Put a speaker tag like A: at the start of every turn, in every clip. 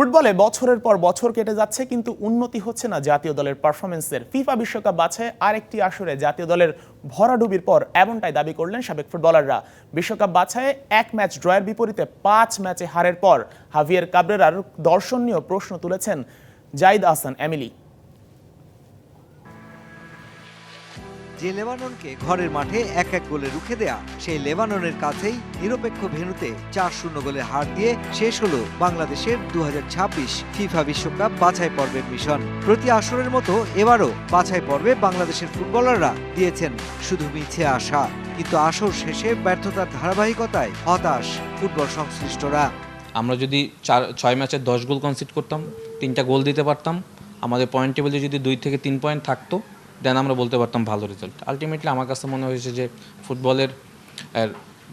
A: ফুটবলে বছরের পর বছর কেটে যাচ্ছে, কিন্তু উন্নতি হচ্ছে না জাতীয় দলের পারফরমেন্সের। ফিফা বিশ্বকাপ বাছায় আরেকটি আসরে জাতীয় দলের ভরাডুবির পর এমনটাই দাবি করলেন সাবেক ফুটবলাররা। বিশ্বকাপ বাছায় এক ম্যাচ ড্রয়ের বিপরীতে পাঁচ ম্যাচে হারের পর হাভিয়ের কাবরেরার দর্শনীয় প্রশ্ন তুলেছেন জাইদ আহসান এমিলি।
B: যে লেবাননকে ঘরের মাঠে এক এক গোলে রুখে দেয়া, সেই লেবাননের কাছেই নিরপেক্ষ ভেন্যুতে চার শূন্য গোলে হার দিয়ে শেষ হলো বাংলাদেশের দু হাজার ছাব্বিশ ফিফা বিশ্বকাপ বাছাই পর্বের মিশন। প্রতি আসরের মতো এবারও বাছাই পর্বে বাংলাদেশের ফুটবলাররা দিয়েছেন শুধু মিছে আশা, কিন্তু আসর শেষে ব্যর্থতার ধারাবাহিকতায় হতাশ ফুটবল সংশ্লিষ্টরা।
C: আমরা যদি চার, ছয় ম্যাচে দশ গোল কনসিড করতাম, তিনটা গোল দিতে পারতাম, আমাদের পয়েন্ট টেবিলে যদি দুই থেকে তিন পয়েন্ট থাকতো দেন আমরা বলতে পারতাম ভালো রেজাল্ট আলটিমেটলি আমার কাছে মনে হয়েছে যে ফুটবলের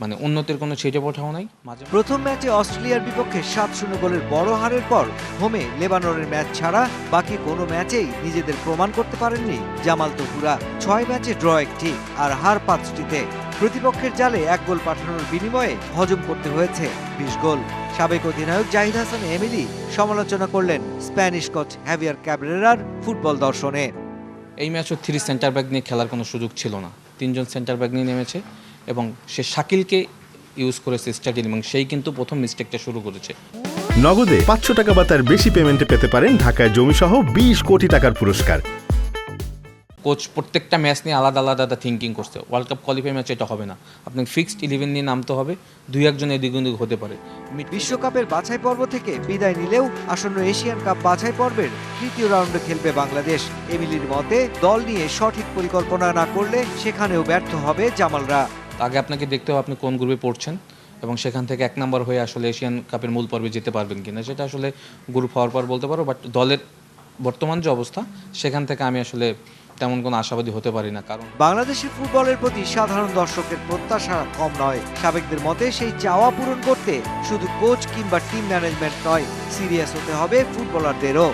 C: মানে উন্নতির কোনো ছেটে পোঠাও নাই।
B: প্রথম ম্যাচে অস্ট্রেলিয়ার বিপক্ষে সাত শূন্য গোলের বড় হারের পর হোমে লেবাননের ম্যাচ ছাড়া বাকি কোনো ম্যাচেই নিজেদের প্রমাণ করতে পারেননি জামাল তহুরা। ছয় ম্যাচে ড্র একটি আর হার পাঁচটিতে। প্রতিপক্ষের জালে এক গোল পাঠানোর বিনিময়ে হজম করতে হয়েছে বিশ গোল। সাবেক অধিনায়ক জাহিদ হাসান এমিলি সমালোচনা করলেন স্প্যানিশ কোচ হ্যাভিয়ার ক্যাবরেরার ফুটবল দর্শনে।
C: এই ম্যাচও থ্রি সেন্টার ব্যাক নিয়ে খেলার কোনো সুযোগ ছিল না। তিনজন সেন্টার ব্যাক নিয়ে নেমেছে এবং সে শাকিলকে ইউজ করেছে স্টার্টিং এবং সেই কিন্তু প্রথম মিস্টেকটা শুরু করেছে।
D: নগদে পাঁচশো টাকা বা তার বেশি পেমেন্টে পেতে পারেন ঢাকায় জমিসহ বিশ কোটি টাকার পুরস্কার।
C: কোচ প্রত্যেকটা ম্যাচ নিয়ে আলাদা আলাদা আলাদা থিঙ্কিং করছে। ওয়ার্ল্ড কাপ কোয়ালিফাই ম্যাচ এটা হবে না। আপনাকে ফিক্সড ইলেভেন নিয়ে নামতে হবে দুই একজন এদিক ওদিক হতে পারে।
B: বিশ্বকাপের বাছাই পর্ব থেকে বিদায় নিলেও আসন্ন এশিয়ান কাপ বাছাই পর্বের তৃতীয় রাউন্ডে খেলবে বাংলাদেশ। এমিলির মতে দল নিয়ে সঠিক পরিকল্পনা না করলে সেখানেও ব্যর্থ হবে জামালরা।
C: আগে আপনাকে দেখতে হবে আপনি কোন গ্রুপে পড়ছেন এবং সেখান থেকে এক নম্বর হয়ে আসলে এশিয়ান কাপের মূল পর্বে যেতে পারবেন কিনা সেটা আসলে গ্রুপ হওয়ার পর বলতে পারো বাট দলের বর্তমান যে অবস্থা, সেখান থেকে আমি আসলে তেমন কোনো আশাবাদী হতে পারি না, কারণ
B: বাংলাদেশের ফুটবলের প্রতি সাধারণ দর্শকের প্রত্যাশা কম নয়। সাবেকদের মতে, সেই চাওয়া পূরণ করতে শুধু কোচ কিংবা টিম ম্যানেজমেন্ট নয়, সিরিয়াস হতে হবে ফুটবলারদেরও।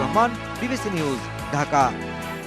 B: Rahman, BBC news, Dhaka.